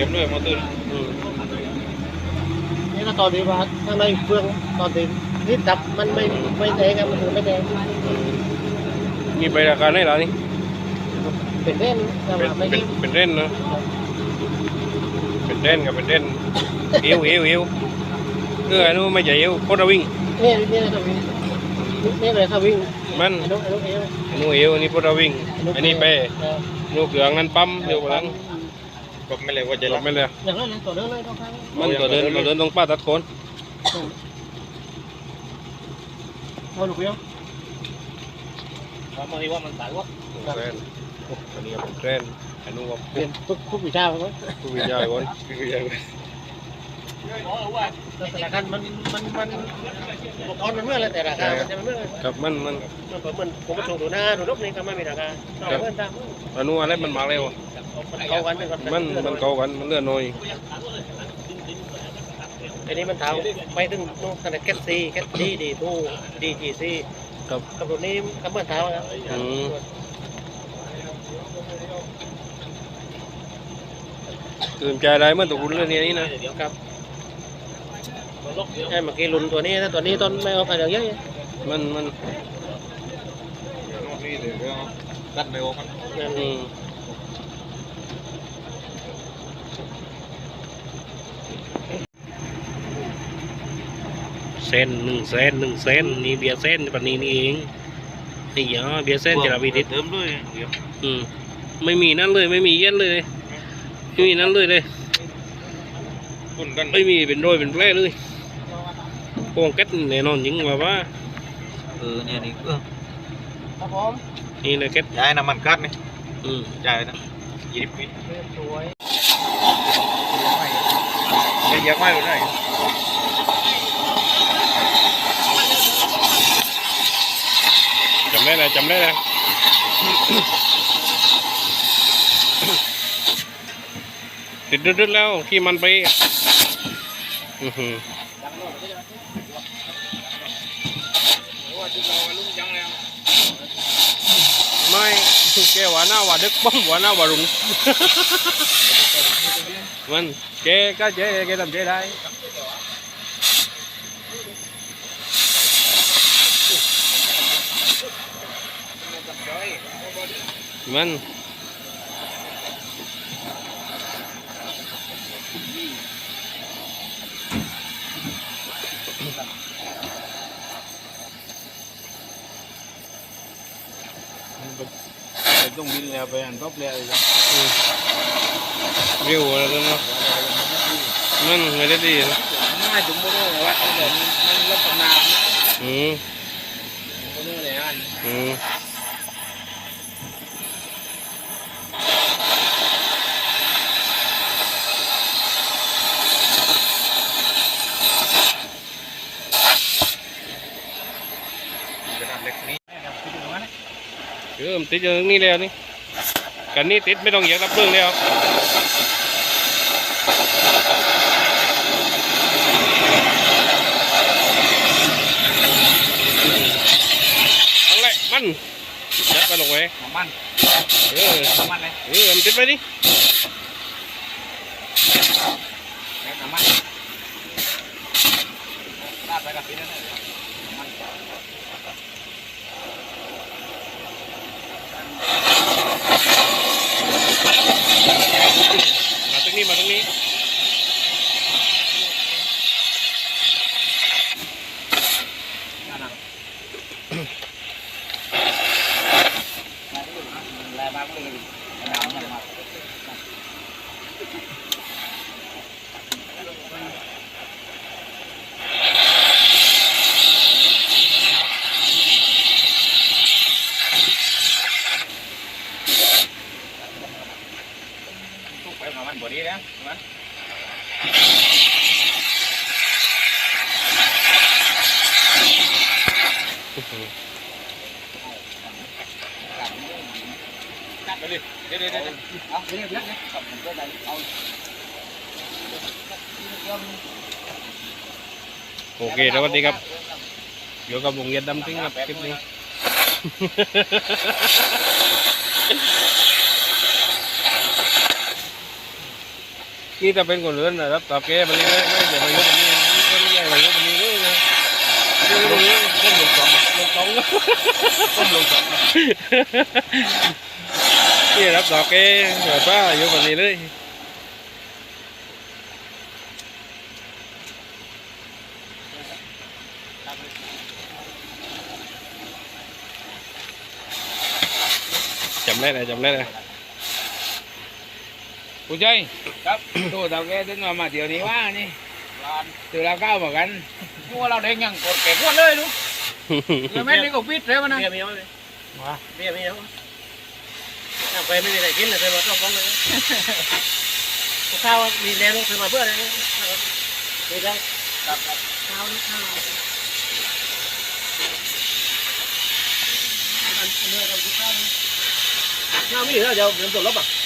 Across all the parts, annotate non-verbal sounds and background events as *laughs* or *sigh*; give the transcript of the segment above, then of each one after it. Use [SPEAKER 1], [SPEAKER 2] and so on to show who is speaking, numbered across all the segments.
[SPEAKER 1] รียมด้วยมาตื่น
[SPEAKER 2] อืม
[SPEAKER 3] นี่ก็ตอนที่ว่าข้างในเฟืองตอนที่ที่ดับมันไม่ไม่แดงอะมันถึงไม่แดง
[SPEAKER 2] นี่ไปราคาไหนล่ะนี่
[SPEAKER 3] เป็นเล่นแต่
[SPEAKER 2] เป็น
[SPEAKER 3] ว่าไม่
[SPEAKER 2] เป็นเป็นเล่นเนอะเป็นเล่นกับเป็นเล่นเอวเอวเอวเอออันนู้นไม่ใช่เอวโคตรวิ่ง
[SPEAKER 3] นี่นี่เลยครับวิ่งนี่เลยครับวิ่ง
[SPEAKER 2] มัน
[SPEAKER 3] ไอ้ลูกไอ้ลูกเอว
[SPEAKER 2] อันนู้นเอวอันนี้โคตรวิ่งอันนี้เป้
[SPEAKER 3] เออ
[SPEAKER 2] นู้นเกลืองนั้นปั๊มเดี๋ยวหลัง
[SPEAKER 1] ก็ไม่เลยว่าจะ
[SPEAKER 2] จ
[SPEAKER 1] รั
[SPEAKER 2] บบไม่เลย
[SPEAKER 3] อย่างนั้นเลยต่อเนื่องเลยต้องข้าง
[SPEAKER 2] มันตัวเดินตัวเดินตรงป้าตัดโคน
[SPEAKER 3] เอาลูกเอว
[SPEAKER 1] เพราะมันว่ามันสายวะ
[SPEAKER 2] เทรนอันนี้เป็นเทรนอันนู้นก็
[SPEAKER 3] เปลี่ยนทุกทุกวิชาเลย
[SPEAKER 2] ผู้วิจัยก่อน
[SPEAKER 3] แต่ละกันมันมันมันอุปกรณ์มันเมื่อไรแต่ราคามันจะมันเมื่อ
[SPEAKER 2] ครับมันมัน
[SPEAKER 3] มันเหมือนผมมาชงตัวหน้าตัวรบนี่ก็ไม่มีราคาเมื่อตาม
[SPEAKER 2] อันนู้นอะไรมันมาเร็ว
[SPEAKER 3] มันเข้ากัน
[SPEAKER 2] มันมันเก่ากันมันเลื่อนน้อย
[SPEAKER 3] อันนี้มันเท้าไปถึงนู่นขนาดแคทซีแคทซีดีทูดีจีซี
[SPEAKER 2] ครับ
[SPEAKER 3] กับตัวนี้ก็เหมือนเท้าครับ
[SPEAKER 2] อืมตื่นใจได้เมื่อตัวคุณเรื่องนี้นะ
[SPEAKER 3] ครับ ไอ้เมื่อกี้ลุนตัวนี้นะตัวนี้ต้นไม่เอาไปเดี๋ยวเยอะ
[SPEAKER 2] มันมัน
[SPEAKER 1] นี่เดี๋ยวกัดไม่ออกมัน
[SPEAKER 2] อืมเส้นหนึ่งเส้นหนึ่งเส้นนี่เบียร์เส้นปันนี้นี่เองไอ้ยาเบียร์เส้นจะรับวิธี
[SPEAKER 1] เติมด้วยเดี๋ยว
[SPEAKER 2] อืมไม่มีนั่นเลยไม่มีเย็นเลยไม่มีนั่นเลยเลย
[SPEAKER 1] คุณกัน
[SPEAKER 2] ไม่มีเป็นโรยเป็นแผลเลย โป่งแก๊สแน่นอนยิงว่าว่า
[SPEAKER 1] เออเนี่ยนี่เออ
[SPEAKER 3] ครับผม
[SPEAKER 2] นี่เลยแก๊ส
[SPEAKER 1] ย้ายน้ำมันกัดนี่
[SPEAKER 2] อืม
[SPEAKER 1] ย้ายนะยี่สิบปี
[SPEAKER 3] สวย
[SPEAKER 1] ไม่เยอะมากเลย
[SPEAKER 2] จำได้เลยจำได้เลยติดดึดๆแล้วขี่มันไป อือหือ ไม่แกว่าหน้าว่าดึกป้อมว่าหน้าว่ารุงมันแกก็เจ๊แกทำเจ๊ได้มัน ต้องบินแล้วไปอันรอบแล้ววิวอะไรกันเนาะมันไม่ได้ดีนะ
[SPEAKER 1] ง่ายถึงโมโนว่าเดี๋ยวมันเริ่มตำนานนะ
[SPEAKER 2] อืม
[SPEAKER 1] โมโนเลยอัน
[SPEAKER 2] อืม
[SPEAKER 1] จะทำเล็กนี้
[SPEAKER 2] เออมันติดอยู่ตรงนี้แล้วนี่กันนี้ติดไม่ต้องเหยียบรับเรื่องแล้วเอาเลยมันยัดไปลงไว้
[SPEAKER 1] น้ำมัน
[SPEAKER 2] เออ
[SPEAKER 1] น้ำมันเลย
[SPEAKER 2] เออมันติดไปดิ
[SPEAKER 1] น้ำมันลาดไปกับปีนั่นเลย Okay. *laughs* มันบดีแล้วมันกัดไปเลยเดี๋ยวเดี๋ยวเดี๋ยวเอาเรียบเรียบเนี่ยผมก็ได้เอา
[SPEAKER 2] โอเคสวัสดีครับอยู่กับวงเย็นดำทิ้งครับคลิปนี้ นี่ถ้าเป็นคนอื่อนนะครับตอบแกมันเลยไม่เดี๋ยวมายกมันนี่ไม่ได้ยังมายกมันนี่เลยนะนี่ตรงนี้ต้มลงสองลงสองต้มลงสองนี่ครับตอบแกเดี๋ยวป้ายกมันนี่เลยจำได้เลยจำได้เลย
[SPEAKER 1] ผู้ช่วยครับโตเต่าแกถึงมามาเดี๋ยวนี้ว่านี่เดี๋ยวเราก้าวเหมือนกันพวกเราเด้งยังกดแก่กวนเลยลูกแล้วแม่นี่ก็ปิดแล้วนะ
[SPEAKER 3] เมียเมียเลยเมียเมียถ้าไปไม่มีอะไรกินเลยไปมาต้องฟ้องเลยข้าวมีแรงต้องซื้อมาเพื่ออะไรมีได้ข้าวข้าวอันเนื้อกับข้าวข้าวมีแล้วเดี๋ยวเดี๋ยวตัวลบอะ
[SPEAKER 4] เอาไปลูกโง่ไปก่อนเลยใช้ลูกโง่ก่อน
[SPEAKER 3] นักรถต้มต้มอันนี้ต้ม
[SPEAKER 4] เอาไว้มันไม่จะใส่ตังคนคนเงินนี่เย่ไปเย่มาเป็นเมือง
[SPEAKER 2] มัน
[SPEAKER 4] อันนี้มันสาวแต่เล็ก
[SPEAKER 2] มัน
[SPEAKER 4] สาวแต่เล็กไป
[SPEAKER 3] ใช่รถกระบะไป
[SPEAKER 4] ใส่ลูกโง่กับกระ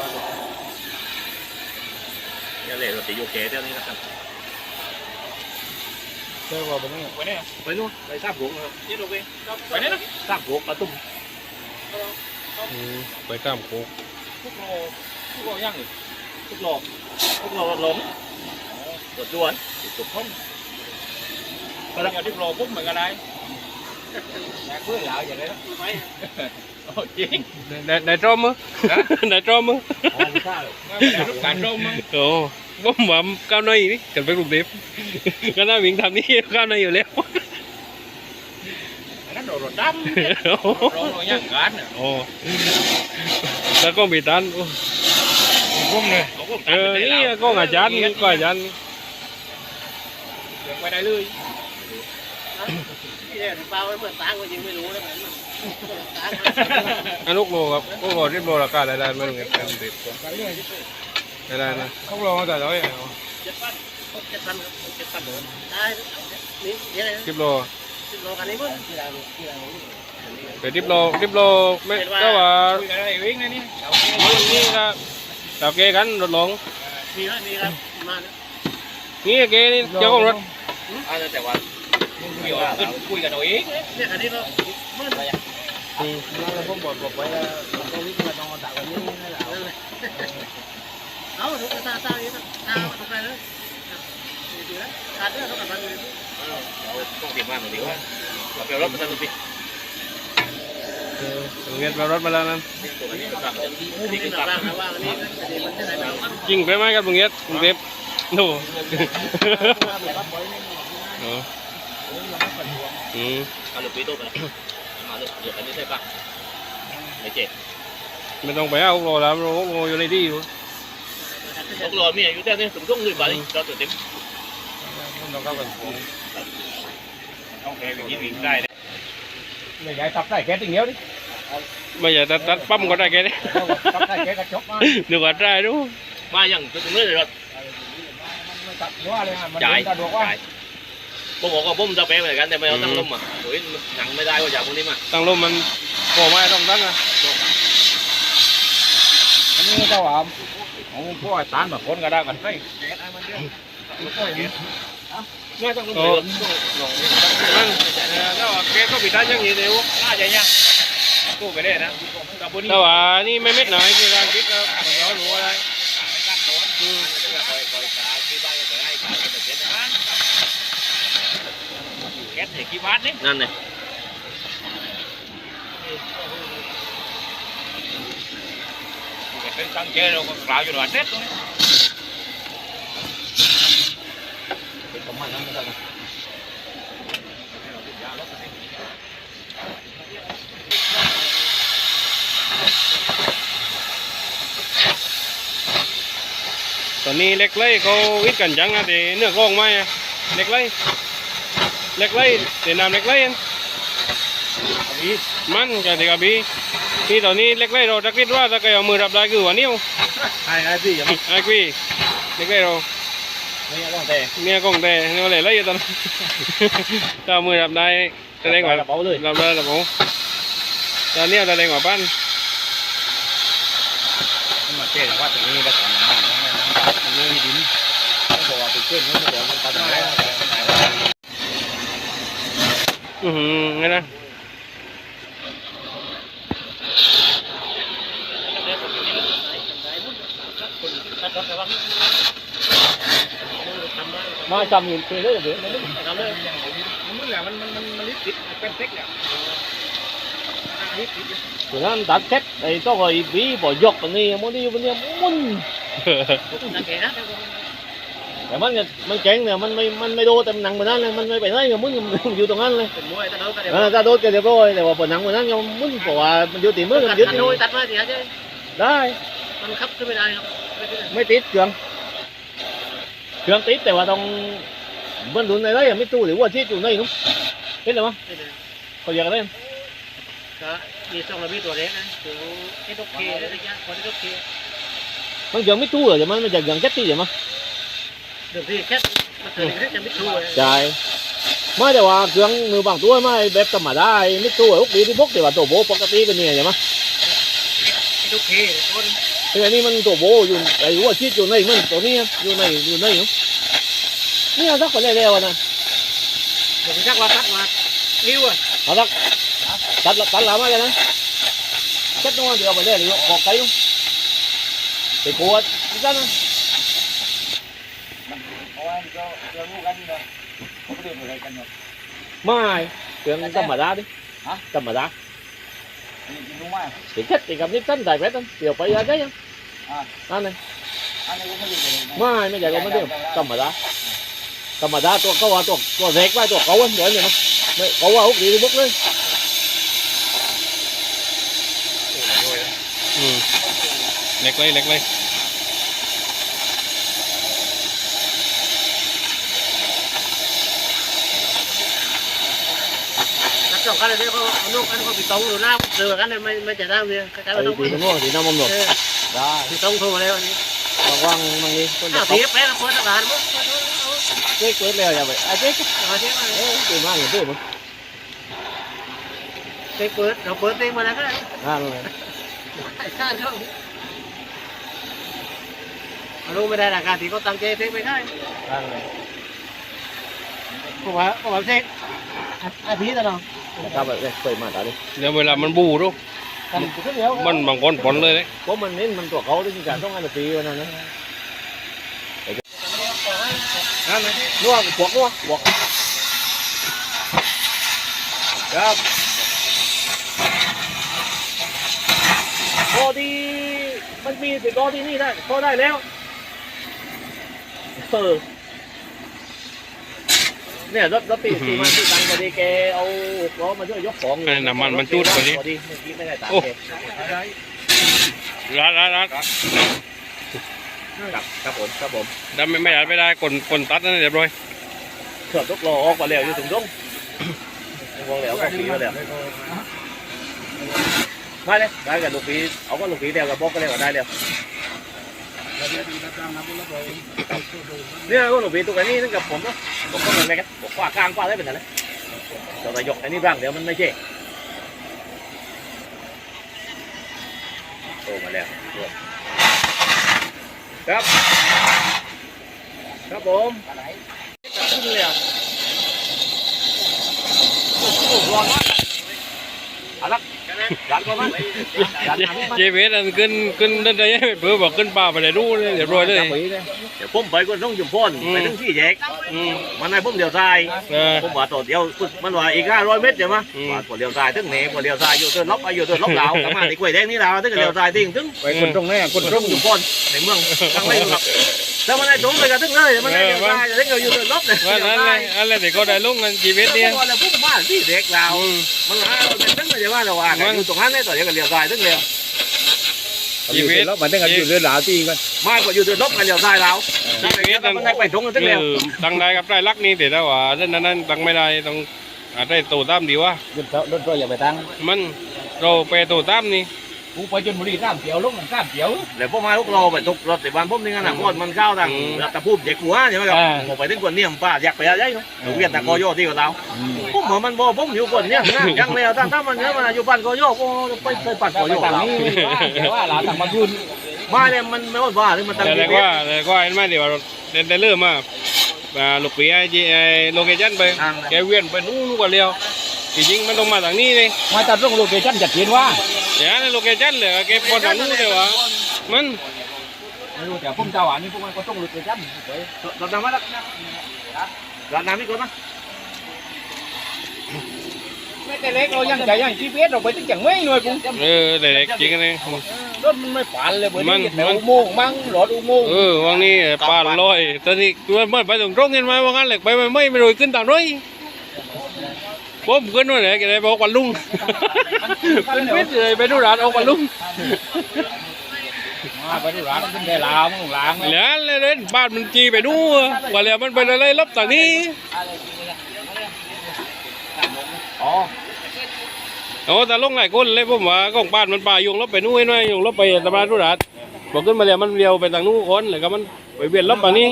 [SPEAKER 4] บะอย่าเล่นรถตีโยเกเท่านี้นะครับ
[SPEAKER 1] เจอว่าเป็นยังไงไปเนี่ย
[SPEAKER 4] ไปนู่นไปทราบหลวงนะครับ
[SPEAKER 3] ยี่ลูกเอง
[SPEAKER 1] ไปเนี่ยนะ
[SPEAKER 4] ทราบหลวงมาตุ้ม
[SPEAKER 2] อืมไปตามโคก
[SPEAKER 1] ทุกโลทุกโลยังเลย
[SPEAKER 4] ทุกโง่ทุกโง่รถล้มรถด่วนตุกพ้น
[SPEAKER 1] ก็แล้วที่โลปุ๊บเหมือนกันได้แม่เพื่อนเหล่าอย่างไรนะ
[SPEAKER 3] ไป
[SPEAKER 1] โอ้จริง
[SPEAKER 2] ได้ได้ตรอมมั้ยได้ตรอมมั้ย
[SPEAKER 3] อ๋อข้าว
[SPEAKER 1] ไม่ได้รู้การร่มมั้ง
[SPEAKER 2] โอ้ผมว่าก้าวหน้อยนี่กันไปกรุงเทพก็น่าวิ่งทำนี่ก้าวหน้อยอยู่แล้ว
[SPEAKER 1] อันนั้นโดด รถดำโดดรถย่างกันเนี่ย
[SPEAKER 2] โอ้แล้วก็มีตันโอ้
[SPEAKER 1] พุ่มเลย
[SPEAKER 4] เขาก็
[SPEAKER 2] เออนี่ก็อาจารย์นี่ก็อาจารย์
[SPEAKER 1] เดี๋ยวไปได้เลย
[SPEAKER 3] ที่เนี่ยปลาไว้เปิดตางก็ยังไม่รู้เลยเหมือนตาง
[SPEAKER 2] อันลูกโลครับลูกโลที่โลราคาได้ได้ไม่รู้เงินเต็มติดได้ได้นะ
[SPEAKER 1] เขาโลมาแต่ร้อย
[SPEAKER 3] เจ็ดพันเจ็ดพันเจ็ดพันได้นี่เดี๋ยว
[SPEAKER 2] ทิปโล
[SPEAKER 3] สิบโลกันนี้มั้ง
[SPEAKER 2] เป็นทิปโลทิปโลไม่ก็ว่า
[SPEAKER 1] คุยกันได้วิ่งนะนี่
[SPEAKER 2] นี่ก็ตาเกกันรถหลง
[SPEAKER 3] มีไหมมีครับมา
[SPEAKER 2] นี่เกนี่เจ้าของรถ
[SPEAKER 4] อันนั้นแต่ว่า
[SPEAKER 1] คุยกันคุยกันเอาเอง
[SPEAKER 3] เนี่ยอันนี้เรามัน
[SPEAKER 2] อืม
[SPEAKER 3] เราผมบอกบอกไว้แล้วต้องวิ่งมาต้องตักวันนี้ให้เราเอาทุกตาตาอย่างนี้ตาทุกไปเลยดีแล้ว ขาดเรื่องเท่ากับมันเลย
[SPEAKER 4] เราต้องเตรียมมากหน่อยดีว่าเราไปรถมาตั้งที
[SPEAKER 2] เงินมารถมาแล้วนั้น
[SPEAKER 4] ตัวนี้ก็กลับจะ
[SPEAKER 3] นี่คือแบบว่าวันะจ
[SPEAKER 2] ริงไปไหมครับลุงเงี้ยกรุงเทพโน่อืม
[SPEAKER 4] เอาลูกปีโตไปมาเลยเดี๋ยวอันนี้ใช่ปะไม่เจ็บ
[SPEAKER 2] ไม่ต้องไปเอาโลแล้วโลอยู่ในที่อยู่
[SPEAKER 4] ลูกหลอดมีอายุแต่เนี่ยถึงต้องลุยไปเราตัวเต็ม
[SPEAKER 1] ต้องเข้ากันต้องแกวิ่งวิ่งได้เลยไม่ใหญ่ตับได้แค่ติ่งเดียวดิ
[SPEAKER 2] ไม่อยากตัดตัดปั๊มก็ได้แค่นี้
[SPEAKER 1] ตับได้แค่กระจกมา
[SPEAKER 2] เดี๋ยวว่าได้ดู
[SPEAKER 4] มาอย่างตัวตรงนี้เลยรถ
[SPEAKER 1] ตัดหัวเลยฮะมัน
[SPEAKER 4] จ่าย
[SPEAKER 1] สะดวกว่า
[SPEAKER 4] จ่ายผมบอกว่าผมจะแปลเหมือนกันแต่ไม่เอาตั้งลมอะโอ้ยหนังไม่ได้ก็จากพวกนี้มา
[SPEAKER 2] ตั้งลมมันโผล่ไม่ต้องตั้งอะ
[SPEAKER 1] อันนี้เจ้าอะของพวกตานแบบคนก็ได้กันใช่
[SPEAKER 4] ไม่ต้องลมเลยรถลง
[SPEAKER 2] มันแล้วแกก็ปิดท้ายยังอยู่เดียว
[SPEAKER 1] น่าจะยังกู้ไปได้นะกับบุญ
[SPEAKER 2] แต่ว่านี่ไม่เม็ดหน่อยคือการคิดแล้วเราหนูอะ ไร
[SPEAKER 1] แก๊สเอกกี่บาทนี่
[SPEAKER 4] นั่นเลย
[SPEAKER 1] เป็นตังเจเราก็กล่าวอยู่หน่อยเด็ด ตรงนี้เป็นประมาณนั้นก็ได้
[SPEAKER 2] ตอนนี้เล็กไล่เขาวิทย์กันจังนะแต่เนื้อกล้องไม่อะเล็กไล่เล็กไล่แต่น้ำเล็กไล่อันมันกันที่กับพี่ที่ตอนนี้เล็กไล่เราจะคิดว่าถ้าใครเอามือรับได้คือหัวนิ้ว
[SPEAKER 1] ไอ้ไอ้พี่อย่ามา
[SPEAKER 2] ไอ้พี่เล็กไล่เรา
[SPEAKER 1] ไม่ต้องแต่
[SPEAKER 2] เนี่ยกล้องแต่เนี่ยอะไรไล่อยู่ตอนนั้นถ้าเอามือรับได้แสดงว่า
[SPEAKER 1] กระเป๋าเลย
[SPEAKER 2] รับได้ระบบตอนนี้แสดงว่าปั้น
[SPEAKER 1] เจ๊ว่าตรงนี้แล้วก่อนน้ำมันน้ำมันมันเลยดินเขาบอกว่าไปเจ๊นี่ไม่เดี๋ยวมันตัดไม่ได้
[SPEAKER 2] อือหือไงนะ
[SPEAKER 4] มาจำอยู่เคยได้หรือไม่ได้ทำเลย
[SPEAKER 1] มันแหละมันมันมันมันลิติดเป็นเซ็กเนี่ย
[SPEAKER 4] từ นั้นตัดเซ็ตไอ้ต้องไอ้บีบ่ยกตรงนี้มันนี่มันนี่มุนแต่มันเนี่ยมันเก่งเนี่ยมันไม่มันไม่โดนแต่หนังมันนั่นเลยมันไม่ไปไหนมันมันอยู่ตรงนั้นเลย
[SPEAKER 3] เป็นมวยตะโดนกันเดี๋ยว
[SPEAKER 4] ก็แต่ว่าผนังมันนั่นยังมุนเพราะว่ามันอยู่ตีมือมันยึด
[SPEAKER 3] ตัดโดยตัดมาสิฮะเจ๊
[SPEAKER 4] ได้
[SPEAKER 3] มันคับขึ้นไม่ได้ครับ
[SPEAKER 4] ไม่ติดเครื่อง เครื่องติดแต่ว่าต้องมันดุนในไรไม่ตู้หรือว่าที่อยู่ในนู้นเห็นหรือมั้งเขาอยากได้
[SPEAKER 3] ก็มีสองระเบียตัวเล็กนะถึงที่ตกเคอะไรอย่างเงี้ยคนที่ตกเค
[SPEAKER 4] มันยังไม่ตู้เหรอจะมันมันจะยังแค่ตีเหรอมั้ง
[SPEAKER 3] เดี๋ยวพี่แค่มันเกิดอะไรจะไม่ถูกเลย
[SPEAKER 4] ใช่ไม่แต่ว่าเครื่องมือบางตัวไม่แบบธรรมดาไม่ตู้ลูกดีที่พกแต่ว่าตัวโบปกติเป็นเนี่ยใช่ไหม
[SPEAKER 3] ที่ตกเคคน
[SPEAKER 4] แต่อันนี้มันตัวโบอยู่ไอ้หัวชีดอยู่ในมันตัวนี้อยู่ในอยู่ในอยู่เนี่ยสักคนเร็วๆนะ
[SPEAKER 3] เดี๋ยวพี่ชักว่าตัดมานิ้วอะ
[SPEAKER 4] เอาสักตัดตัดหลามาเลยนะเช็ดตัวเดี๋ยวไปเรื่อยๆขอกไก่ลูกไปขวดนั่นนะ
[SPEAKER 1] เพราะว่าก็จะรู้กันนี่นะเขาไม่ได้อะไรกันเนาะ
[SPEAKER 4] ไม่เครื่องธรรมดาดิ
[SPEAKER 1] ฮะ
[SPEAKER 4] ธรรมดา
[SPEAKER 1] นี่รู้ไหม
[SPEAKER 4] thì chết thì cầm nếp chân đại vết điều phải ra cái
[SPEAKER 1] À.
[SPEAKER 4] anh này
[SPEAKER 1] อันนี้ก็ไม่ได้เลย
[SPEAKER 4] mai mới dạy con mới điều cầm mà đá cầm mà đá tôi có qua tôi tôi rẹt qua tôi cậu anh vậy mà mày cậu qua hút đi đi bút lên
[SPEAKER 2] อืมเล็ก เลยเล็กเลย
[SPEAKER 3] ตัดสองกันเลยเขาเอาลูกกันเขาไปตรงหรือน้าเจอกันเลยไม่ไม่จะได้เลยกระจาย
[SPEAKER 4] thì
[SPEAKER 3] ต้อง
[SPEAKER 4] thì nó thì nó mong được
[SPEAKER 3] เออ
[SPEAKER 4] đó
[SPEAKER 3] ไปตรงโทรมาแล้วนี่
[SPEAKER 4] quăng quăng mang đi con
[SPEAKER 3] อ้าว
[SPEAKER 4] được
[SPEAKER 3] สี
[SPEAKER 4] không
[SPEAKER 3] แป๊ะกับคนทหารมั้ง
[SPEAKER 4] chết chết leo ra vậy à chết
[SPEAKER 3] มาเที่ยวมา
[SPEAKER 4] Ê, tìm ăn người tôi mà
[SPEAKER 3] ไปเปิดเราเปิดเองมาแล้วก็ได้
[SPEAKER 4] ăn rồi
[SPEAKER 3] ข้าช่องรู้ไม่ได้ราคาที่เขาตั้งใจเทไม่ได้
[SPEAKER 4] ăn rồi
[SPEAKER 3] ผมว่าผมว่าเทอาทิตย์ละเนาะ
[SPEAKER 4] sao vậy đây quay mà đã đi
[SPEAKER 2] เดี๋ยวเวลามันบูรู้
[SPEAKER 4] กันก็เดียว
[SPEAKER 2] มันบางคนผลเลยเลย
[SPEAKER 4] เพราะมันเน้นมันตัวเขาด้วยการต้องงานดนตรีวันนั้นนะนั่นเลยนัวบวกนัวบวกครับพอดีมันมีติดล้อที่นี่ได้พอได้แล้วเออ เนี่ยรถรถตีตีมาที่ตังพอดีแกเอาล้อมาช่วยยกของ
[SPEAKER 2] ไอ้น้ำมันมันจุดพอดี
[SPEAKER 4] พอดีเมื่อกี้ไม่ได้ตาม
[SPEAKER 2] โอ้
[SPEAKER 4] แก
[SPEAKER 2] ร้านร้านร้าน
[SPEAKER 4] ครับครับผมครับผม
[SPEAKER 2] ดำไม่ไม่ได้ไม่ได้คนคนตัดนั่นเรียบร้อย
[SPEAKER 4] เกือบทุกโลออกมาแล้วอยู่ถึงตรงวงแล้วก็ปีมาแล้วมาเลยได้กับลูกปีเอาก็ลูกปีเดียวกับบอกก็เรียกว่าได้แล้ว เนี่ยก็ลูกปีตัวนี้นั่นกับผมก็ผมก็เหมือนกันผมกว้ากลางกว้าได้เป็นอะไรเราจะยกอันนี้ร่างเดี๋ยวมันไม่เจ๊โตมาแล้วครับ ครับผมขึ้นเลยอะโอ้โหร้อนมากเอาละยันก่อนมั้ยยัน
[SPEAKER 2] เจเวสอันขึ้นขึ้นนั่นได้เพื่อบอกขึ้นป่าไปเลยรู้เลยเรียบร้อยเลย
[SPEAKER 4] เดี๋ยวผมไปก็ต้องจุ่มพ่นไปถึงที่แยก
[SPEAKER 2] อืม
[SPEAKER 4] มันให้ผมเดียวทราย
[SPEAKER 2] เออ
[SPEAKER 4] ผมว่าตัวเดียวมันว่าอีกห้าร้อยเมตรใช่ไหม
[SPEAKER 2] อืม
[SPEAKER 4] ว่าตัวเดียวทรายถึงเหนตัวเดียวทรายอยู่ตัวล็อกไปอยู่ตัวล็อกเหลาประมาณที่กล้วยแดงนี่เราถึงเดียวทรายทิ้งถึง
[SPEAKER 1] ไปคนตรงนี้คนตรง
[SPEAKER 4] จุ่มพ่นในเมืองทางไม่ครับ แล้วมันได้ตรงเลยกันถึงเลยมันได้เดียวทรายถึงเราอยู่ตัวล็อกเลย
[SPEAKER 2] ว่านั้นเลยอะไรแต่ก็ได้ลุงกันชีวิตเนี่ย
[SPEAKER 4] แล้วผมมาที่เด็กเรา
[SPEAKER 2] อืม
[SPEAKER 4] มันหาเราเป็นตั้งแต่ว่าเราว่าอยู่ตรงนั้นได้ต่อเดียวกันเดียวทรายถึงเดียว
[SPEAKER 2] ชีวิต
[SPEAKER 1] แล้วมันต้องกันอยู่เรือหลาจริงกัน
[SPEAKER 4] ไม่ก็อยู่ตัวล็อกกันเดียวทรายเรามันได้ไปตรงกันถึง
[SPEAKER 2] เอ
[SPEAKER 4] เดียว
[SPEAKER 2] อตั้งได้กับได้รักนี่แต่ถ้าว่าเรื่องนั้นนั้นตั้งไม่ได้ต้องอาจได้ตัวตามดีว่า
[SPEAKER 1] รถรถรถอย่าไปตั้ง
[SPEAKER 2] มันเราไปตัวตามนี่
[SPEAKER 1] กูไปจนบุรีข้ามเกี่ยวลงมันข้ามเกี่ยว
[SPEAKER 4] เดี๋ยวพวกมาลูกเราไปทุกรถแต่บ้านผมนี่งั้นนะพวกมันเข้าทางตะพูบเด็กหัวใช่ไหมครับผมไปถึงคนเนี่ยป้าอยากไปอะไรเนาะเวียนตะกอโยที่กับเราผมว่ามันบ่ผมอยู่คนเนี่ยนะยังแล้วถ้าถ้ามันเนี่ยมันอยู่บ้านก็โยกโอ้ไปไปปัด
[SPEAKER 1] ก็
[SPEAKER 4] ก็
[SPEAKER 1] ไป
[SPEAKER 4] โยก
[SPEAKER 1] ต่าง
[SPEAKER 4] เรา
[SPEAKER 1] นี้ว่าแต่ว่าหลานต่างมาคืน
[SPEAKER 4] มาเนี่ยมันไม่ว่าว่าหรือมันตั้ง
[SPEAKER 2] แต่
[SPEAKER 4] ใจ
[SPEAKER 2] แรกว่าแต่ก็เห็นไหมเดี๋ยวเดนเดลเลอร์มาอ่าลูกปีไอ้จีไอ้โลเคชั่นไปแกเวียนไปนู่นกว่าเดียว จริงๆมันต้องมาทางนี้เลย
[SPEAKER 1] มาตัดตรงโลเคชั่นจัดเขียนว่า
[SPEAKER 2] เดี๋ยวในโลเคชั่นเลยแกปนทางนู้นเลยวะมัน
[SPEAKER 1] ไม่รู้แต่ผมเจ้าอะนี่พวกมันก็ต้องโลเคชั่นไป
[SPEAKER 4] รับน้ำมารับรับน้ำนี่ก่อนนะ
[SPEAKER 1] ไม่แต่เล็กเรายังใจยังชีวิตเราไปตั้งจังไม่หน่วยกู
[SPEAKER 2] เออแต่เด็กจริงเลย
[SPEAKER 1] รถมันไม่ผ่านเลยเบอร์
[SPEAKER 2] มั
[SPEAKER 1] นี้
[SPEAKER 2] น
[SPEAKER 1] แต่อุโมงค์มั้งหลอดอุโมงค์
[SPEAKER 2] เออวังนี้ปลาลอยตอนนี้ตัวมันไปตรงตรงเห็นไหมว่างั้นเหล็กไปไม่ไม่รวยขึ้นต่างร้อย ผมขึ้นว่าไหนกันเลยบอกวันลุงขึ้นพิษเลยไปดูร้านเอาวันลุง
[SPEAKER 1] มาไปดูร้านขึ้นได้ลาวมึงล้าง
[SPEAKER 2] เหลือเลยเล่นบ้านมันจีไปดูว่าแล้วมันไปอะไรลบต่างนี้
[SPEAKER 1] อ๋อ
[SPEAKER 2] โอ้แต่ลงหลายคนเลยผมว่าของบ้านมันป่ายุงลบไปนู่นไว้ยุงลบไปตำราธุรัตบอกขึ้นมาแล้วมันเลี้ยวไปทางนู้นคนเลยก็มันไปเวียนลบป่านี้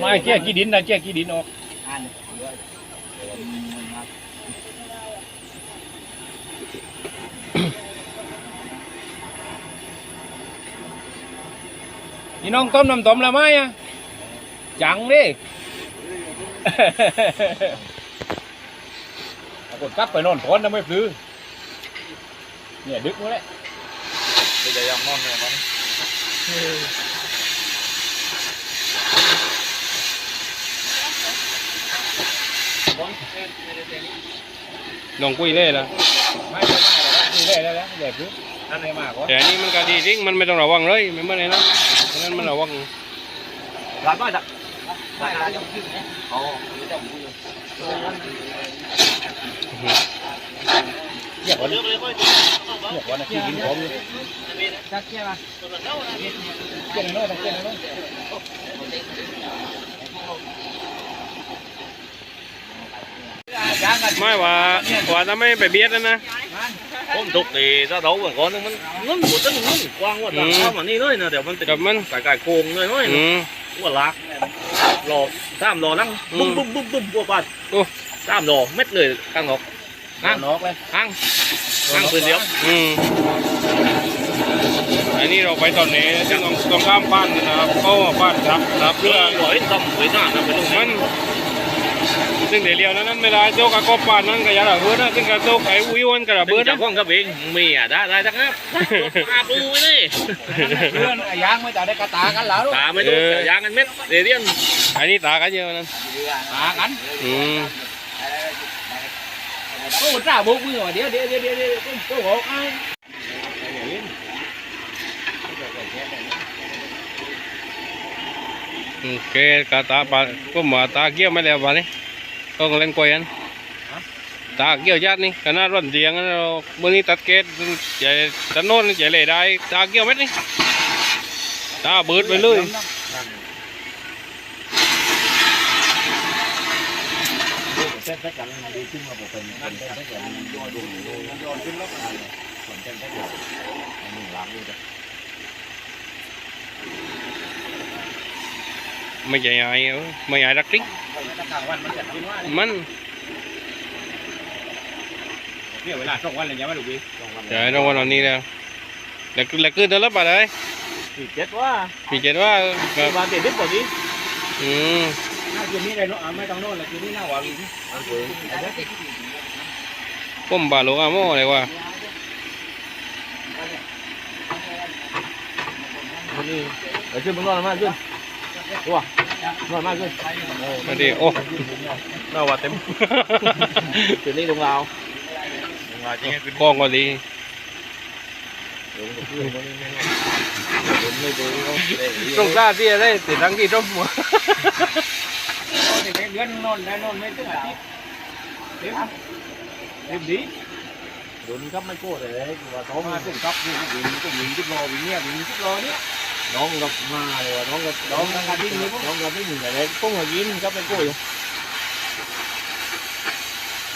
[SPEAKER 1] ไม่เจ๊กี่ดินนะเจ๊กี่ดินออก นี่น้องต้มน้ำต้มละไหมอะจังดิเอากดกลับไปนอนถอนนะไม่ปลื้อเนี่ยดึกมาแล้ว
[SPEAKER 4] จะยังนอนเนี่ยมัน
[SPEAKER 2] ลองคุยเลยละ
[SPEAKER 1] ไม่ไม่ไม่ได้แล้วแล้วเดี๋ยวพึ่งนั่นไม่มากวะ
[SPEAKER 2] แต่อันนี้มันก็ดีจริงมันไม่ต้องระวังเลยไม่เหมื่อนไอ้นั้นเพราะนั้นมันระวัง
[SPEAKER 4] รับมาจ้ะ
[SPEAKER 1] เรียกวัน
[SPEAKER 4] เรื่
[SPEAKER 1] นี้
[SPEAKER 4] องเลยค่อย
[SPEAKER 1] เรียกวันนี้กินผมอยู่จักเชี่ยมาเชี่ยน้อยต้องเชี่ยน้อยย่างกัน
[SPEAKER 2] ไม่ว่าว่าถ้าไม่ไปเบียดนะนะ
[SPEAKER 4] ผมถูกตีถ้า đấu mà có nó มัน nó một tấn nó quang quá
[SPEAKER 2] Ừ.
[SPEAKER 4] sao mà đi nơi nào để มันติด
[SPEAKER 2] กับมัน
[SPEAKER 4] cải cải cuồng nơi nói
[SPEAKER 2] อืม
[SPEAKER 4] ว่าลากรอสามรอนั่ง
[SPEAKER 2] อื
[SPEAKER 4] บุ้ม
[SPEAKER 2] ม
[SPEAKER 4] บุ้มบุ้มบุ้มบัวบาน
[SPEAKER 2] โอ้
[SPEAKER 4] สามรอเม็ดเลยกลางออก
[SPEAKER 1] น้ำนอกเลย
[SPEAKER 4] ข้างข้างปืนเดียว
[SPEAKER 2] อืมอันนี้เราไปตอนนี้ซึ่งต้องต้องข้ามบ้านนะครับก็บ้านรับรับ
[SPEAKER 4] เรื
[SPEAKER 2] เพื่
[SPEAKER 4] อ
[SPEAKER 2] อ
[SPEAKER 4] หอยต้มหอยหน้านะไปลง
[SPEAKER 2] มัน ซึ่งเดี๋ยวเดียวนั้นไม่ได้โจกกับกบบ้านนั้นก็อย่าระเบิดนะซึ่งกับโจกไอ้วิวมันก็ระ
[SPEAKER 4] เบิ
[SPEAKER 2] เบิ
[SPEAKER 4] ด
[SPEAKER 2] ด
[SPEAKER 4] จา
[SPEAKER 2] นะ
[SPEAKER 4] กห้องกับเองมีอะได้ได้ทั้งนั้นอาปูไม่ได้
[SPEAKER 1] เพื่อนย่างไม่จะได้กระตากันแล้ว
[SPEAKER 4] ตาไม่ดูยางกันเม็ดเดี๋ยวเรียน
[SPEAKER 2] อันนี้ตากันเยอะนั้น
[SPEAKER 1] ตากัน
[SPEAKER 2] อืม
[SPEAKER 1] โอ้จ้าบุกมือเดี๋ยวเดี๋ยวเดี๋ยวเดี๋ยวเดี๋ยวโอ้โหไอ้
[SPEAKER 2] โอเคกาตาปาก็มาตาเกี่ยวไม่แล้วปานี่ต้องเล่นกวยอันตาเกี่ยวยัดนี่ขนาดร่อนเสียงเราเมื่อนี้ตัดเกตจะตัดโน่ นจะเลยได้ตาเกี่ยวไหมนี่ตาเบิดไปเลย
[SPEAKER 1] เส้นแค่กันดีขึ้นมาบอกเป็นนั่ มันเนี่ยเวลาสองวันเลยยังไม่ถูกดี
[SPEAKER 2] เดี๋ยวรางวัลวันนี้แล้วแล้วคือแล้วคือเดินรับไปเลย
[SPEAKER 4] สี่เจ็ดว่า
[SPEAKER 2] พี่เจดว่าก็
[SPEAKER 4] มาเดี๋ยวนิดกว่านี้
[SPEAKER 2] อืม
[SPEAKER 1] น่ากินนี่เลยเนาะไม่ต้องโน่นเลยกินนี่น่าหวาน
[SPEAKER 2] ผมบาโลอาโม่อะไรวะนี่
[SPEAKER 4] เดี๋ยวขึ้นมึงนอนมากขึ้นว้า นอนมากขึ้น
[SPEAKER 2] มาดิโอ้
[SPEAKER 4] น่าว่าเต็มคืนนี้ลงลาวลงลาวจริงคืน
[SPEAKER 2] กล้องก็ดี
[SPEAKER 4] ลงกับเพื่อนคนไม่ดูเขา
[SPEAKER 2] ตรงกล้าที่อะไรติดทั้งที่ร่มหัว
[SPEAKER 1] เด็กเดือนนอนแล้วนอนไม่ถึงอาทิตย์เต็มเต็มดี
[SPEAKER 4] โดนครับไม่โก้เลยว่าท้อง
[SPEAKER 1] มาถึงครับวิ่งวิ่งก็วิ่งทุกรอวิ่งเนี่ยวิ่งทุกรอเนี่ย
[SPEAKER 4] น้องกับมาเลยว่าน้องกับ
[SPEAKER 1] น้องกับวิ่งเลย
[SPEAKER 4] น้องกับไม่หนึ่งอะไรพวกมายิ้มครับไม่โก้อยู่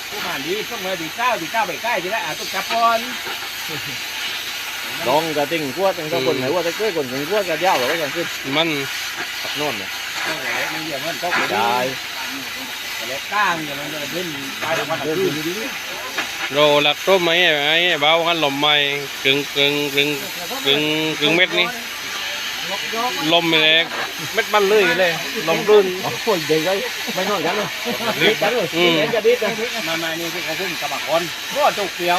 [SPEAKER 1] ผู้มาดีต้องมาดีเก้าดีเก้าไปใกล้ทีละอะต้องจับก่อน
[SPEAKER 4] น้องกับติ่งกวดติ่งกับคนไหนว่าแต่เก้คนถึงกวดกับยาวหรือว่าอย่างขึ้น
[SPEAKER 2] มัน
[SPEAKER 4] ขับนอนเนี่ย
[SPEAKER 1] ต้องอะไรมันเยี่ยมมันต้องไป
[SPEAKER 4] ได้
[SPEAKER 1] เล็กก้างจะมันจะเล่นไปวันคืนอยู่ดี
[SPEAKER 2] โรหลักต้มไหมไอ้ไอ้เบากันลมไหมกึ่งกึ่งกึ่งกึ่งกึ่งเม็ดนี่ ลมไปเลยเม็ดมันเลยเลยลมรื่น
[SPEAKER 1] โอ้ยเด็กเลยไม่น้อยกันเลยดีกันเลย
[SPEAKER 2] อืม
[SPEAKER 1] เห็นจะดีกันมามานี่ที่เขาพุ่งกระบะคนก็จุกเดียว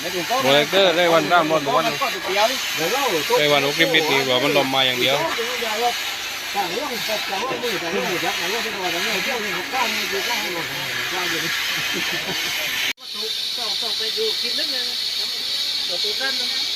[SPEAKER 1] ไม่ถูกก็
[SPEAKER 2] โมเลกุลได้วันร่ำวันวัน
[SPEAKER 1] ก็จุกเดียวนี่เดี๋ยวเรา
[SPEAKER 2] ได้วันอุกิบิดนี่ว่ามันลมมาอย่างเดียว
[SPEAKER 1] ต่างเรื่องต่างเรื่องนี่ต่างเรื่องจากไหนว่าที่ว่าแต่เนี่ยเที่ยวนี่ข้ามนี่คือข้ามนี่ข้ามอยู่นี่
[SPEAKER 4] ต้องต้องไปดูคลิปนึงเลยนะเดี๋ยวตัวกันนะอยู่ตัวกันเลยด้วยนะ
[SPEAKER 1] คนอยู่เราดี
[SPEAKER 4] นั่นนั่นนั่นของพี่ยังของพี่ยังนั่นนั่นนั่นตัวตัวฮะอันนี้
[SPEAKER 1] พยายามซ่อมซ่อมอยู่คนเดียวเขาก็ได้เดี๋ยวนี้
[SPEAKER 4] ตัวนึงตัวนึงตัวนึงเลยนะ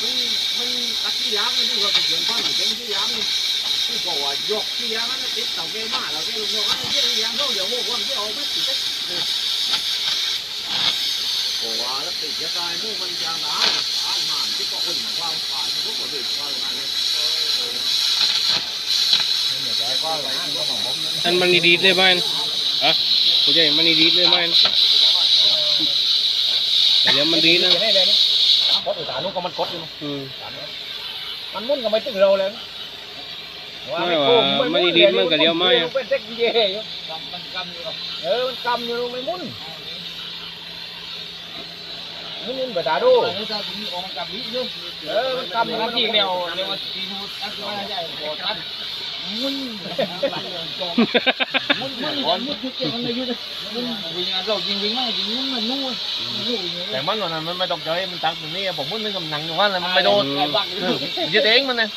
[SPEAKER 4] มั
[SPEAKER 1] นมันอยู่
[SPEAKER 4] วัววัวเลยวัวกันเนี่ยวัวหนูลุกวัวมันหนูลุกอยู่ต้องต้องไปดู
[SPEAKER 1] เป็นจักรเทศเหมือน
[SPEAKER 4] ผมกัดดูกัดว่ามันยกเล็นเสียฟ้าที่เอ๊ะที่เท้าเลยมันมักที่ยางมันที่ว่าเป็นเสียงฟ้าหรือเสียงที่ยางนี่ที่บอกว่ายกที่ยางนั้นติดเต่าแกมาแล้วแกลงมาเรื่องยางเขาเดี๋ยวโม่ว่าที่เอาไม่ติดเนี่ยบอกว่าแล้วติดยาตายโม่มันยางหนาอานหารที่ก็คนว่าฝ่ายมันก็คนอื่นว่าอะไรเนี่ย
[SPEAKER 2] อันมันดีดเลยไหมอะกูจะมันดีดเลยไหมแต่เดี๋ยวมันดีนะ
[SPEAKER 1] ได้เลยนี่ก ดอยู่ฐานนู้นก็มันกดอยู่
[SPEAKER 2] อืม
[SPEAKER 1] มันมุ่นก็ไม่ตึงเราเลย
[SPEAKER 2] ไม่ว่ามันดีๆมันก็เดียวไม่อะ
[SPEAKER 1] เป็นเทคนิคเองมันกำอยู่เออมันกำอยู่ไม่มุ่นมุ่นมุ่นไปตาดูเออมันกำอยู่มันทีเดียวเรียกว่าทีนูอันที่ว่าใหญ่กว่ากันมุ่นมุ่นมุ่นมุ่นมุ่นจุดเกี่ยวกันเลยยุ่งมุ่นวิ่งเรายิง วิ่งมายิงมุ่นมันนู่น
[SPEAKER 4] แต่มันวันนั้นมันไม่ต้องใจมันตักตรงนี้ผมมุ่นนึกกำลังอยู่ว่าเลยมันไม่โดนยึดเองมันเลย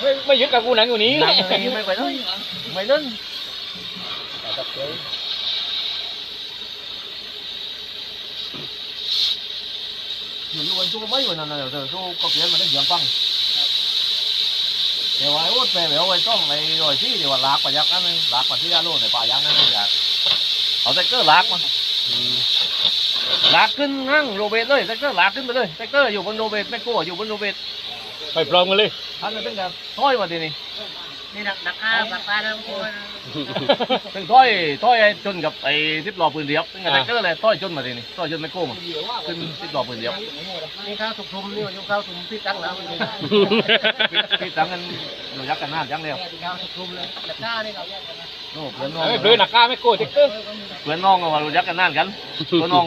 [SPEAKER 1] ไม่ไม่ยึดกับกูหนังอยู่นี้
[SPEAKER 4] หนังอย่างนี้ไม่ไปเลยไม่เล่นอยู่อยู่วันชั่วไม่วันนั้นเดี๋ยวเดี๋ยวชั่วก็เปลี่ยนมาได้เสียงฟัง เดี๋ยวไอ้โอ๊ตไปเดี๋ยวไอ้ต้องไอ้รอยที่เดี๋ยวลากไปยักษ์นั่นเลยลากไปที่ยาโลในป่ายักษ์นั่นเลยอยากเอาแท็กเตอร์ลากมั
[SPEAKER 2] น
[SPEAKER 4] ลากขึ้นห้างโรเบตเลยแท็กเตอร์ลากขึ้นไปเลยแท็กเตอร์อยู่บนโรเบตแม่โก้อยู่บนโรเบต
[SPEAKER 1] ไปพร้อมกันเลย
[SPEAKER 4] ท่านนั้นเป็นการท้อยมาทีนี้
[SPEAKER 5] นี่นักนักฆ่านักฆ่านะโอ้ย
[SPEAKER 4] เป็นท้อยท้อยไอ้ชนกับไอ้ทิศหล่อปืนเดียบเป็นไงแท็กเตอร์เลยท้อยชนมาทีนี้ท้อยชนแม่โก้มาขึ้นทิศหล่อปืนเดียบ
[SPEAKER 5] นี่ข้าวถุงๆนี่อยู่ข้าวถุงที่ตั้งแล้วนี่
[SPEAKER 4] พี่ตังกันหนูยักกันหน้าจังเร็ว
[SPEAKER 5] ข้าวถุงๆเลยนักฆ่านี่เราแยกกันนะ
[SPEAKER 4] โน่เพื่อนน้อง
[SPEAKER 1] ไม่เปลือยหนักกล้าไม่โก้ติ๊กเกอร์
[SPEAKER 4] เพื่อนน้องก็ว่ารู้จักกันนานกันเพื่อนน้อง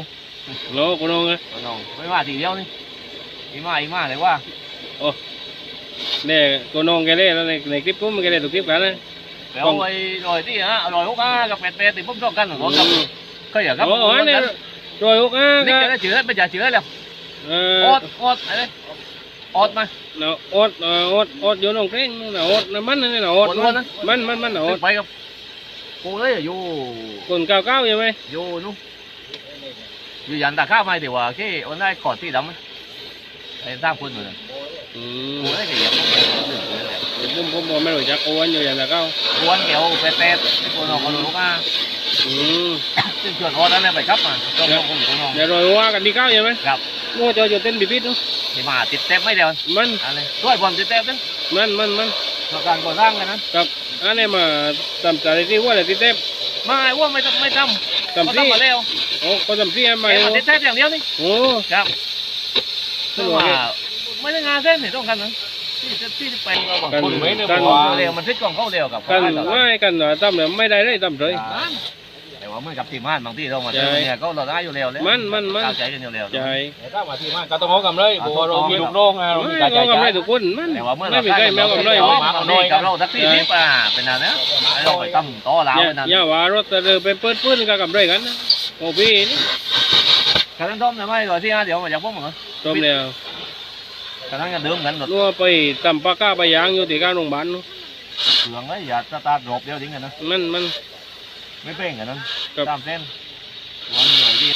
[SPEAKER 2] โลกูน้องเลย
[SPEAKER 4] เพื่อนน้องไม่มาทีเดียวนี่อีมาอีมาเลยว่า
[SPEAKER 2] เนี่ยกูน้องแกเล่แล้วในในคลิปผมแกเล่ทุกคลิปกันนะ
[SPEAKER 4] แล้วไอ้ลอยที่ฮะลอยฮกอะกับเป็ดเป็ดติพุ่มชอบกันหรอครับเคยอยากครับ
[SPEAKER 2] โอ้โหเนี่ยโดยหกอะ
[SPEAKER 4] นี่
[SPEAKER 2] ก็
[SPEAKER 4] จะได้เจือไม่จ่าเจือแล้ว
[SPEAKER 2] เอ
[SPEAKER 4] อ
[SPEAKER 2] อ
[SPEAKER 4] อดออดอะไรออดมา
[SPEAKER 2] เนาะอดเอ่ออดอดอยู่น้องเกรงเนาะอดน้ำมันนี่เนาะอดมันมันมันมันเนาะอด
[SPEAKER 4] ไปกับกูเลยอยู่
[SPEAKER 2] คนเก่าๆใช่ไหม
[SPEAKER 4] อยู่นู้อยู่ยันตาข้าวไม่แต่ว่าแค่วันได้ขอดที่ดำไอ้สร้างคนเหมือน
[SPEAKER 2] อืม
[SPEAKER 4] กูได้แค่ยัง
[SPEAKER 2] ผมผมผมไม่รู้จักโอนอยู่อย่างนั้นก็
[SPEAKER 4] กวนเกี่ยวเป็ดเป็ดที่กูน้องเขาลูกอะ
[SPEAKER 2] อืม
[SPEAKER 4] ซึ่งชวนออดนั่นไปครับมาต้องต้องต้องต้อง
[SPEAKER 2] เดี๋ยวรอยว่ากันที่เก้าใช่ไหม
[SPEAKER 4] ครับ
[SPEAKER 2] โง่จออยู่เต้นบิบิดเนาะ
[SPEAKER 4] ที่มาติดเต็มไม่เดียว
[SPEAKER 2] มัน
[SPEAKER 4] อะไรด้วยบอลติดเต็มนึง
[SPEAKER 2] มันมันมัน
[SPEAKER 4] ต่อการก่อสร้างกันนะ
[SPEAKER 2] กับอันนี้มาทำจากที่ว่าอะไรที่เต้
[SPEAKER 4] ไม่ว่าไม่ต้องไม่ทำ
[SPEAKER 2] ทำ
[SPEAKER 4] เขา
[SPEAKER 2] ที่
[SPEAKER 4] ทำมาแล้ว
[SPEAKER 2] โอ้ก็ทำที่ให้มา
[SPEAKER 4] แค่มาติดเต็มอย่างเดียวนี่
[SPEAKER 2] โอ้
[SPEAKER 4] ครับซึ่งว่า ไม่ได้งานเส้นนี่ต้องกันนะที่ที่ไปเราบอก
[SPEAKER 2] กัน
[SPEAKER 4] คนไม่ได้
[SPEAKER 2] กัน
[SPEAKER 4] บอกเร็วมันฟิตกล่องเข้าเร็วกับ
[SPEAKER 2] กันไม่กันเหรอทำเนี่ยไม่ได้เลยทำเลย
[SPEAKER 4] แต่ว่าเมื่อกับทีมงานบางที่เรามา
[SPEAKER 2] ใช่
[SPEAKER 4] เจอเนี่ยก็เราได้อยู่เร็วแล้ว
[SPEAKER 2] มันมันมัน
[SPEAKER 4] เข้าใจกันอยู่เร็ว
[SPEAKER 2] ใช่
[SPEAKER 1] ถ้ามาที่มันก็ต้องเอากำไรบัวเรามีลูกน้องไงเรามี
[SPEAKER 2] ไม่
[SPEAKER 1] ตาใจ
[SPEAKER 2] ก็กำไร
[SPEAKER 1] ใจ
[SPEAKER 2] ทุกคนมัน
[SPEAKER 4] แต่ว่าเมื่อ
[SPEAKER 2] ไม่
[SPEAKER 4] เรา
[SPEAKER 2] มีใครแมวกำไร
[SPEAKER 4] เรา
[SPEAKER 2] มั้ง
[SPEAKER 4] มาน้อยกับเราสักที่นิดอะเป็นอะไรนะเราไปตั้มต่อเรา
[SPEAKER 2] อย่า
[SPEAKER 4] เป็นอะไร
[SPEAKER 2] อย่าว่ารถแต่เดินไปเปิดปืนกับกำไรกันนะโอ้พี่นี่
[SPEAKER 4] ขนาดต้มเนี่ยไม่ก่อนที่ห้าเดี๋ยวมาจากพวกมึงเหรอ
[SPEAKER 2] ต้มแล้ว
[SPEAKER 4] ขนาดกันเดิมกันหมด
[SPEAKER 2] นัวไปทำปลาก้าปลายางอยู่ที่การโรงพยาบาลเนอะ
[SPEAKER 4] เสืองเลยอย่าสตาร์ทรบเดียวทิ้งกันนะ
[SPEAKER 2] มันมัน
[SPEAKER 4] ไม่เป้งกันนั้น
[SPEAKER 2] ครับ
[SPEAKER 4] ตามเส้นวันหน่อยดี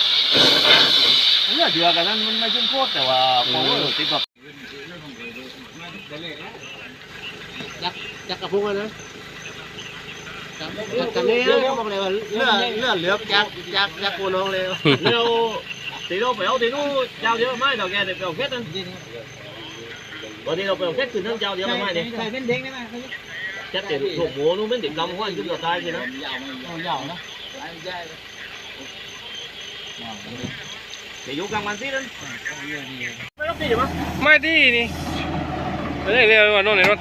[SPEAKER 4] เนี่ยเชือกันนั้นมันไม่ขึ้นโคตรแต่ว่าพอว่าติดแบบ
[SPEAKER 5] จักกระพุ้งนะ
[SPEAKER 4] กันนี้บอกเลยว่าเลือดเลือดเหลือจากจากจากกูน้องเลย เราตีเราไปเอาตีนู้เจ้าเดียวไม่ดอกแกเดี๋ยวไปเอาเพชรนั่ นวันนี้เราไปเอาเพชรคือทั้งเจ้าเดียวไม่เนี่ย
[SPEAKER 5] ใส่เป็นเด็กได้ไหม
[SPEAKER 4] chắc để thuộc bố nó mới định đóng hoa chứ tay gì đó
[SPEAKER 5] ยาวนะ
[SPEAKER 4] để vô càng bàn tí lên mấy lúc gì vậy má
[SPEAKER 2] ไม่ดีนี่ไม่ได้เร็วว่าโน่นในรถ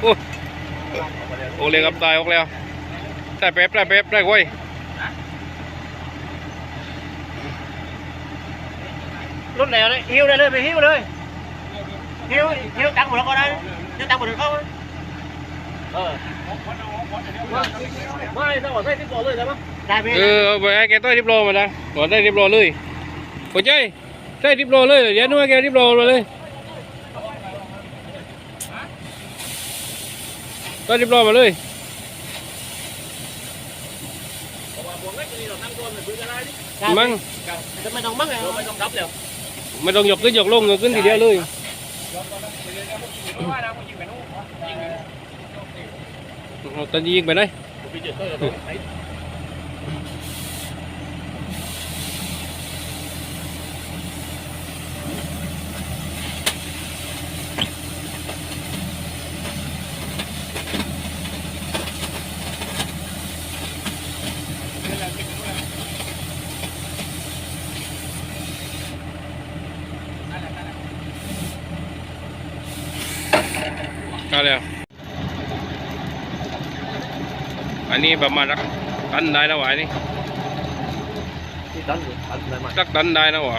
[SPEAKER 2] โอ้โอ้เรียกกับตายออกแล้วได้แป๊บได้แป๊บได้เว้ย
[SPEAKER 4] lúc này đấy hiu đây lên mày hiu đây hiu hiu tăng một nó có đây hiu tăng một nó không ờ mai sao ở đây tiếp bỏ rồi đấy má đại
[SPEAKER 2] เออเอาไปให้แกต้อยริบโลมาดังบอกได้ริบโลเลยหัวใจได้ริบโลเลยเดี๋ยวนู้นให้แกริบโลมาเลยต้อยริบโลมาเลย มั่ง
[SPEAKER 4] จะไม่ต้องมั่งไงไม่ต้องรับแล้ว
[SPEAKER 2] ไม่ต้องยกขึ้นยกลงยกขึ้นทีเดียวเลยเอา ตอนยิงไปไหน ประมาณสักตันได้นะวะอันนี่
[SPEAKER 4] ที่ตันตันอะไรมา
[SPEAKER 2] สักตันได้นะวะ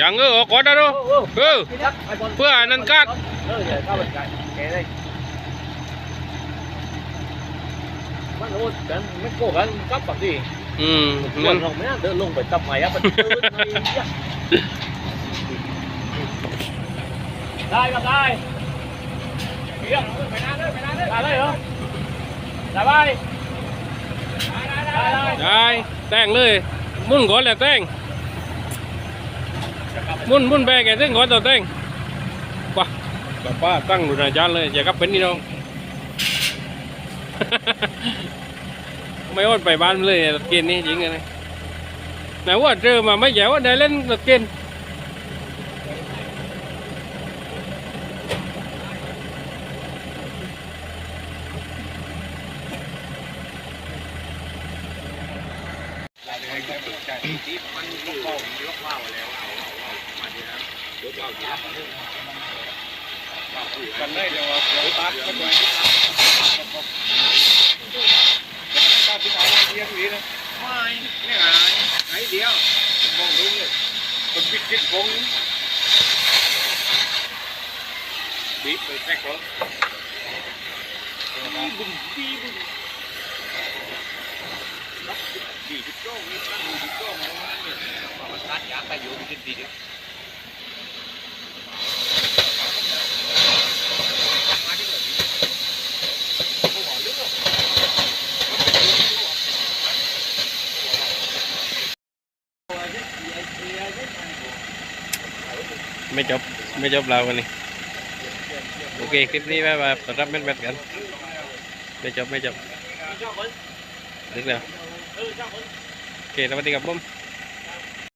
[SPEAKER 2] ยังเออออกก่อนนะดูเออเพื่ออันนั้นกัด
[SPEAKER 4] เออเดี๋ยวเข้าไปไกลแกได้มันโอ้กันไม่โกกันกับแบบนี้
[SPEAKER 2] อืม
[SPEAKER 4] มั
[SPEAKER 2] มันน
[SPEAKER 4] ลงไม่น่าเดินลงไปตับใหม่อะมันตื้นอะไรอย่างเงี้ยได้ก็ได้เดี๋ยว ไปเลยเลยได้เลยเหรอได้ไปได้ได้ได้
[SPEAKER 2] ได้แต่งเลยมุ่นก่อนแหละแต่งมุ่นมุ่นแบกแกแต่งก่อนต่อแต่งป่ะป้าป้าตั้งดูนะจานเลยอย่ากับเป็นนี่น้องไม่อดไปบ้านเลยรถเกณฑ์นี่จริงเลยไหนว่าเจอมาไม่แย่ว่าได้เล่นรถเกณฑ์ กันได้เดี๋ยวเดี๋ยวตัดก็จะตัดที่ไหนเรียกดีนะ
[SPEAKER 1] ไม่ไม่หายหายเดียวมองดูเลยคนปิดจิตคงบีบไปแป๊กรถบีบุ้มบีบุ้มดีจุดโจ้มีตั้งดีจุดโจ้มาแล้วเนี่ยมันตัดยางไปอยู่มันจะดีเดียว
[SPEAKER 2] ไม่จบ ไม่จบเราวันนี้โอเค คลิปนี้ไว้มารับเป็นแบบกัน ไม่จบ ไม่จบ ดึกแล้วโอเคสวัสดีครับผม